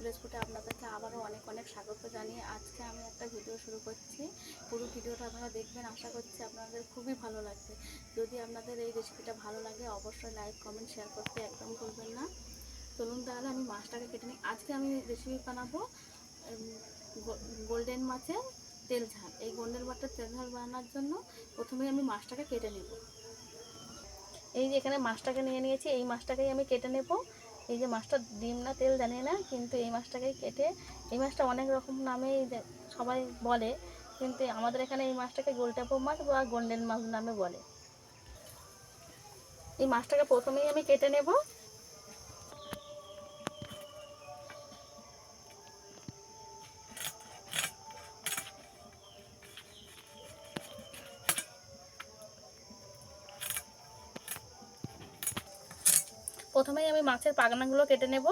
Village ফুটে আপনাদেরকে আবারও অনেক অনেক স্বাগত জানিয়ে আজকে আমি একটা ভিডিও শুরু করছি। পুরো ভিডিওটা আপনারা দেখবেন, আশা করছি আপনাদের খুবই ভালো লাগবে। যদি আপনাদের এই রেসিপিটা ভালো লাগে, অবশ্যই লাইক কমেন্ট শেয়ার করতে একদম ভুলবেন না। চলুন তাহলে আমি মাছটাকে কেটে নিই। আজকে আমি রেসিপি বানাবো গোল্ডেন মাছের তেল ঝাল। এই গোল্ডেন মাছের তেল ঝাল বানানোর জন্য প্রথমে আমি মাছটাকে কেটে নেব। এই যে এখানে মাছটাকে নিয়ে নিয়েছি, এই মাছটাকেই আমি কেটে নেব। এই যে মাছটা ডিম না তেল জানি না, কিন্তু এই মাছটাকে কেটে, এই মাছটা অনেক রকম নামেই সবাই বলে, কিন্তু আমাদের এখানে এই মাছটাকে গোলটাপো মাছ বা গোল্ডেন মাছ নামে বলে। এই মাছটাকে প্রথমেই আমি কেটে নেব প্রথমেই আমি মাছের পাগনাগুলো কেটে নেব।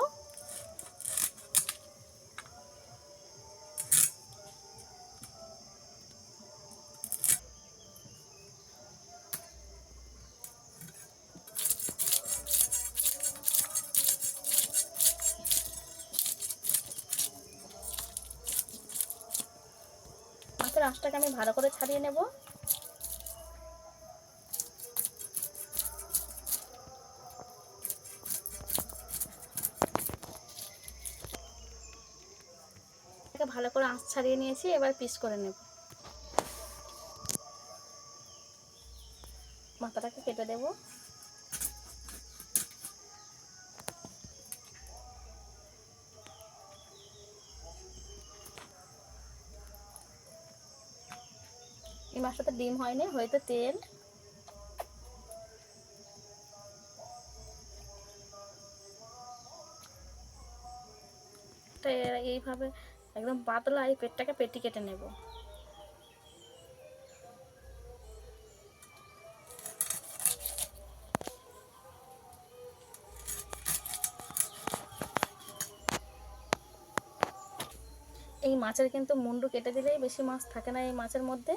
মাছের আঁশটাকে আমি ভালো করে ছাড়িয়ে নেব। এটাকে ভালো করে আঁচ ছাড়িয়ে নিয়েছি, এবার পিস করে নেব। মাথাটাকে কেটে দেব। এই মাছটাতে ডিম হয়নি, হয়তো তেল। এইভাবে একদম পাতলা এই পেটটাকে পেটি কেটে নেব। এই মাছের কিন্তু মুন্ডু কেটে দিলেই বেশি মাছ থাকে না এই মাছের মধ্যে।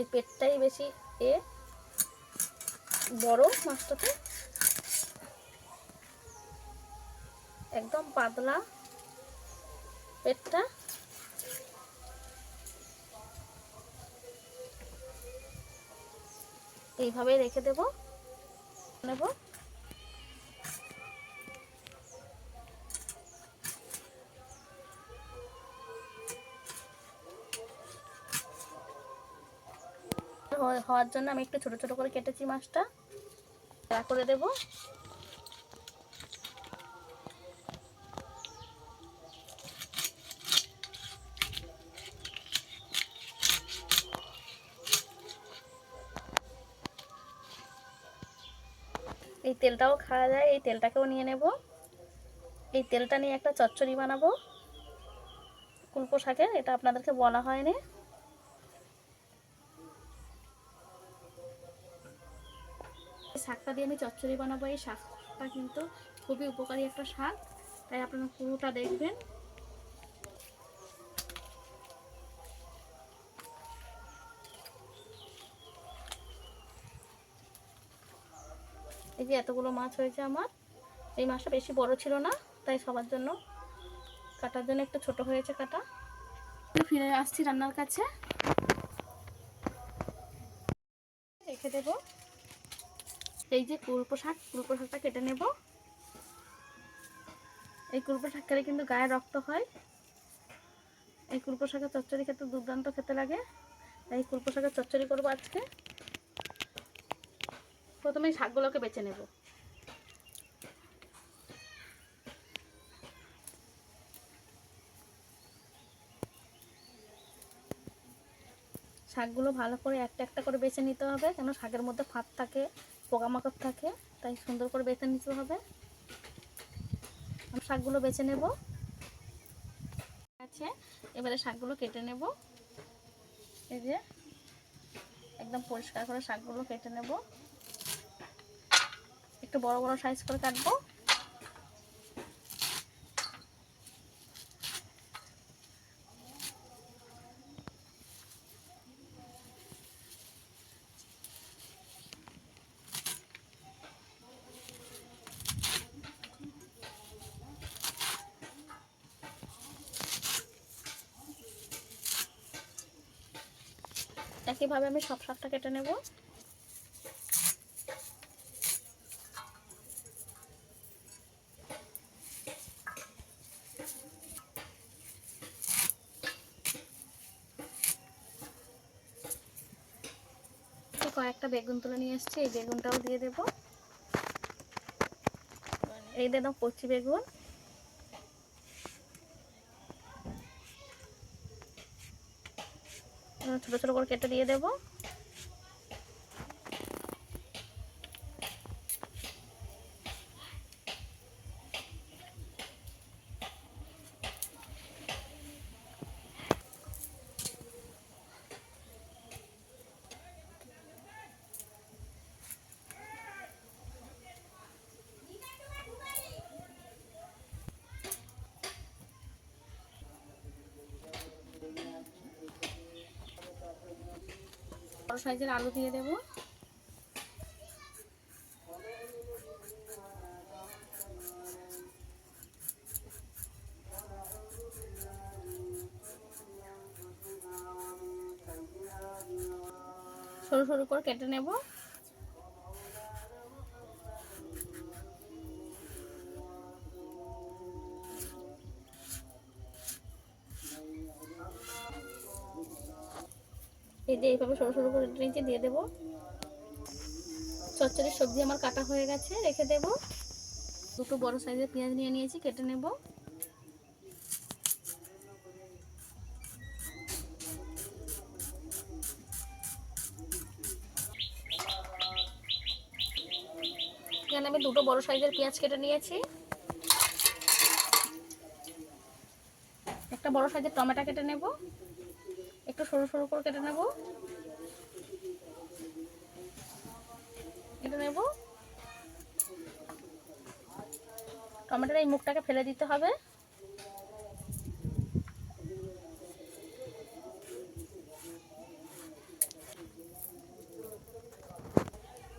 এই পেটটাই বেশি এ বড় মাছটাতে। একদম পাতলা পেটটা এইভাবেই রেখে দেব। নেব। হওয়ার জন্য আমি একটু ছোট ছোট করে কেটেছি মাছটা। করে দেবো। এই তেলটাও খাওয়া যায়, এই তেলটাকেও নিয়ে নেব। এই তেলটা নিয়ে একটা চচ্চড়ি বানাবো। কুলপো শাকের, এটা আপনাদেরকে বলা হয়নি। শাকটা দিয়ে আমি চচ্চড়ি বানাবো। এই শাকটা কিন্তু খুবই উপকারী একটা শাক। তাই আপনারা পুরোটা দেখবেন। এই যে এতগুলো মাছ হয়েছে আমার। এই মাছটা বেশি বড় ছিল না, তাই সবার জন্য কাটার জন্য একটু ছোট হয়েছে কাটা। ফিরে আসছি রান্নার কাছে। রেখে দেব। এই যে কুলপো শাক, কুলপো শাকটা কেটে নেব। এই কুলপো শাক খেলে কিন্তু গায়ে রক্ত হয়। এই কুলপো শাকের চচ্চড়ি খেতে দুর্দান্ত খেতে লাগে। তাই কুলপো শাকের চচ্চড়ি করব আজকে। প্রথমে শাকগুলোকে বেছে নেব। শাকগুলো ভালো করে একটা একটা করে বেছে নিতে হবে কেন শাকের মধ্যে ফাঁদ থাকে, পোকামাকড় থাকে, তাই সুন্দর করে বেছে নিতে হবে। আমি শাকগুলো বেছে নেব। আছে, এবারে শাকগুলো কেটে নেব। এই যে, একদম পরিষ্কার করে শাকগুলো কেটে নেব। একটু বড় বড় সাইজ করে কাটবো। একইভাবে আমি সব শাকটা কেটে নেব। বেগুন তুলে নিয়ে এসেছি, এই বেগুনটাও দিয়ে দেব। এই দিলাম কচি বেগুন। ছোট ছোট করে কেটে দিয়ে দেবো। বড় সাইজের আলু দিয়ে দেবো। সরু সরু করে কেটে নেব। এই যে এইভাবে সরু সরু করে নিচে দিয়ে দেবো। চচ্চড়ির সবজি আমার কাটা হয়ে গেছে, রেখে দেব। দুটো বড় সাইজের পেঁয়াজ নিয়ে নিয়েছি, কেটে নেব। এখানে আমি দুটো বড় সাইজের পেঁয়াজ কেটে নিয়েছি। একটা বড় সাইজের টমেটো কেটে নেব। একটু সরু সরু করে কেটে নেব। কেটে নেব। টমেটোর এই মুখটাকে ফেলে দিতে হবে।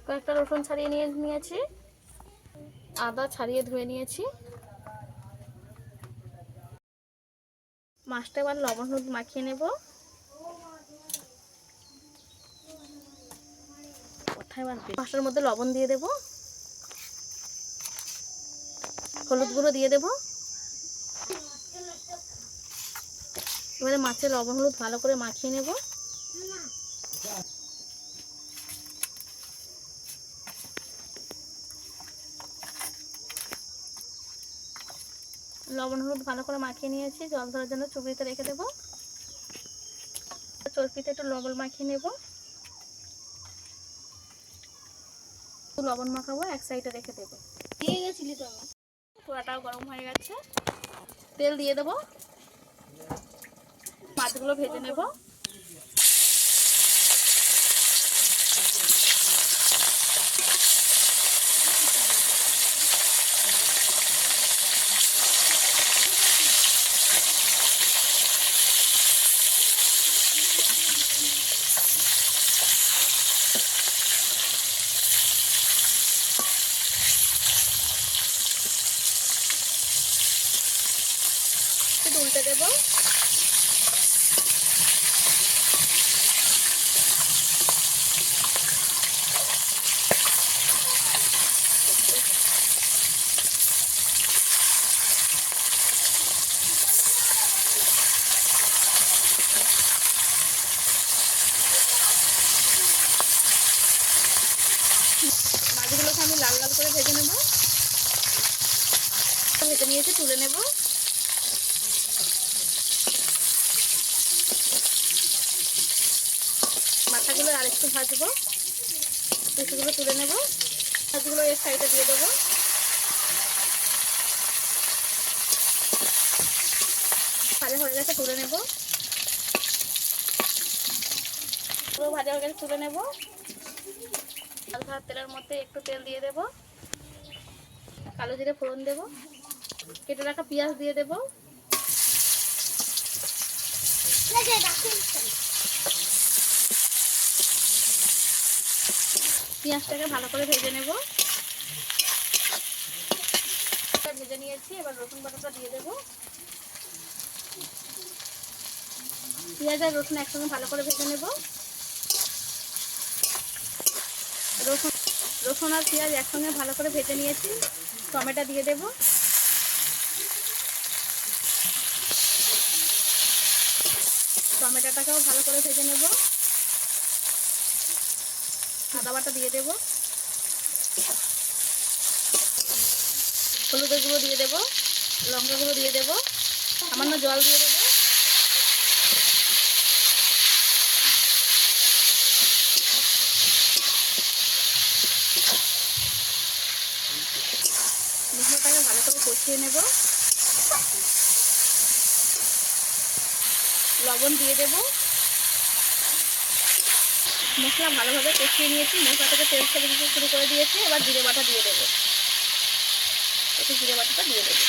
কয়েকটা রসুন ছাড়িয়ে নিয়ে নিয়েছি। আদা ছাড়িয়ে ধুয়ে নিয়েছি। মাছটা এবার লবণ হলুদ মাখিয়ে নেব। মাছটার মধ্যে লবণ দিয়ে দেব। হলুদ গুঁড়ো দিয়ে দেব। এবারে মাছের লবণ হলুদ ভালো করে মাখিয়ে নেব। লবণ হলুদ ভালো করে মাখিয়ে নিয়েছি। জল ধরার জন্য চুবড়িতে রেখে দেবো। চর্পিতে একটু লবণ মাখিয়ে নেব। লবণ মাখাবো, এক সাইডে রেখে দেবো। দিয়ে গেছিলি তো আমি। পোড়াটাও গরম হয়ে গেছে। তেল দিয়ে দেবো। মাছগুলো ভেজে নেব একটু উল্টে দেবো। আমি লাল লাল করে ভেজে নেব। ভেজে নিয়েছি তুলে নেব। আরেকটু ভাজবো। পিসগুলো তুলে নেব। মাছগুলো এর সাইডে দিয়ে দেবো। ভাজা হয়ে গেছে, তুলে নেব। ভাজা হয়ে গেছে, তুলে নেব। ভাত তেলের মধ্যে একটু তেল দিয়ে দেব। কালো জিরে ফোড়ন দেব। কেটে রাখা পেঁয়াজ দিয়ে দেব। পেঁয়াজটাকে ভালো করে ভেজে নেব। ভেজে নিয়েছি, এবার রসুন বাটাটা দিয়ে দেব। পেঁয়াজ আর রসুন একসঙ্গে ভালো করে ভেজে নেব। রসুন রসুন আর পেঁয়াজ একসঙ্গে ভালো করে ভেজে নিয়েছি। টমেটো দিয়ে দেব। টমেটোটাকেও ভালো করে ভেজে নেব। আদা বাটা দিয়ে দেব। হলুদের গুঁড়ো দিয়ে দেব লঙ্কা গুঁড়ো দিয়ে দেব, সামান্য জল দিয়ে দেবো। মশলাটাকে ভালো করে কষিয়ে নেব। লবণ দিয়ে দেব। মশলা ভালোভাবে কষিয়ে নিয়েছি। মশলা থেকে তেল ছেড়ে দিতে শুরু করে দিয়েছি, এবার জিরে বাটা দিয়ে দেবো। একটু জিরে বাটাটা দিয়ে দেবো।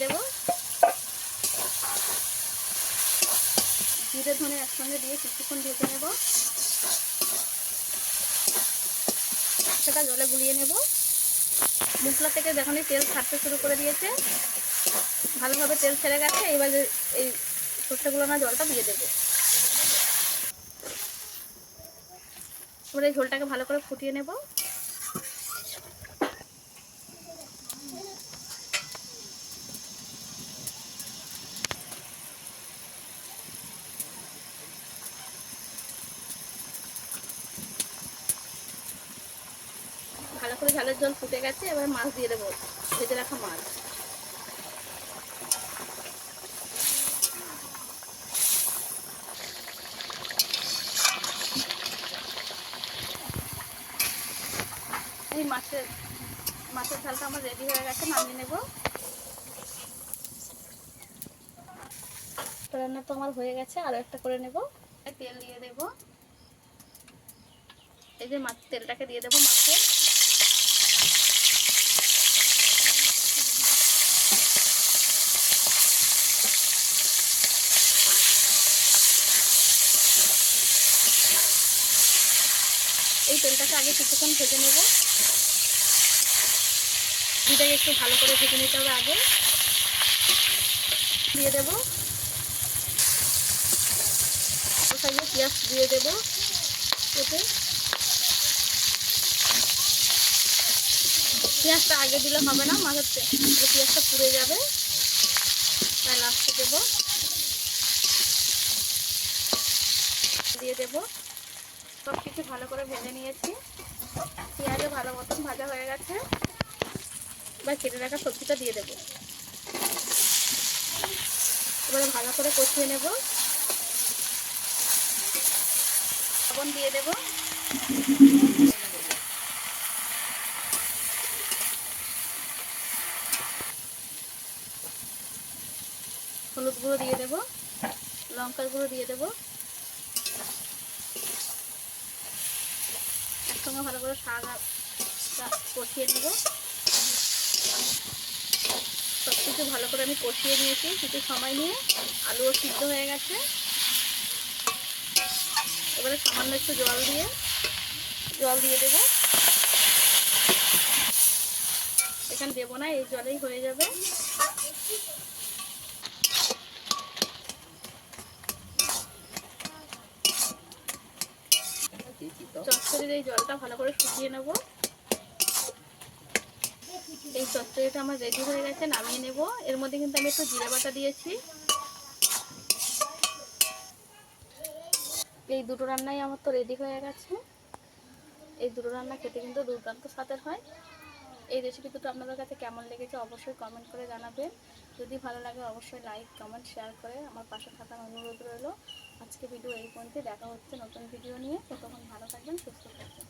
দেবো। জিরে ধনে একসঙ্গে দিয়ে কিছুক্ষণ ভেজে নেব। সেটা জলে গুলিয়ে নেব। মশলা থেকে যখনই তেল ছাড়তে শুরু করে দিয়েছে, ভালোভাবে তেল ছেড়ে গেছে, এবার এই সর্ষেগুলো না জলটা দিয়ে দেবো। এবার এই ঝোলটাকে ভালো করে ফুটিয়ে নেব। ভালো করে ঝালের জল ফুটে গেছে, এবার মাছ দিয়ে দেবো, ভেজে রাখা মাছ। মাছের মাছের ঝালটা আমার রেডি হয়ে গেছে, নামিয়ে নেব। রান্না তো আমার হয়ে গেছে আরও একটা করে নেব। তেল দিয়ে দেব। এই যে মাছ, তেলটাকে দিয়ে দেবো মাছে এই তেলটাকে আগে কিছুক্ষণ ভেজে নেব। ঘিটাকে একটু ভালো করে ভেজে নিতে হবে আগে। দিয়ে দেবো। সাইজে পেঁয়াজ দিয়ে দেবো। কেটে পেঁয়াজটা আগে দিলে হবে না, মাঝে পেঁয়াজটা পুড়ে যাবে। তাই লাস্টে দেবো। দিয়ে দেবো। সব কিছু ভালো করে ভেজে নিয়েছি। পেঁয়াজও ভালো মতন ভাজা হয়ে গেছে। এবার কেটে রাখা সবজিটা দিয়ে দেবো। এবারে ভালো করে কষিয়ে নেব। লবণ দিয়ে দেবো। হলুদ গুঁড়ো দিয়ে দেবো। লঙ্কার গুঁড়ো দিয়ে দেবো। একসঙ্গে ভালো করে শাক কষিয়ে নেব। সব কিছু ভালো করে আমি কষিয়ে নিয়েছি, কিছু সময় নিয়ে আলুও সিদ্ধ হয়ে গেছে। এবারে সামান্য একটু জল দিয়ে জল দিয়ে দেবো। এখানে দেবো না, এই জলেই হয়ে যাবে। চচ্চড়ির এই জলটা ভালো করে শুকিয়ে নেব। এই চচ্চড়িটা আমার রেডি হয়ে গেছে, নামিয়ে নেব। এর মধ্যে কিন্তু আমি একটু জিরে বাটা দিয়েছি। এই দুটো রান্নাই আমার তো রেডি হয়ে গেছে। এই দুটো রান্না খেতে কিন্তু দুর্দান্ত স্বাদের হয়। এই রেসিপি দুটো আপনাদের কাছে কেমন লেগেছে অবশ্যই কমেন্ট করে জানাবেন। যদি ভালো লাগে অবশ্যই লাইক কমেন্ট শেয়ার করে আমার পাশে থাকার অনুরোধ রইল। আজকে ভিডিও এই পর্যন্ত দেখা হচ্ছে নতুন ভিডিও নিয়ে। ততক্ষণ ভালো থাকবেন সুস্থ থাকবেন।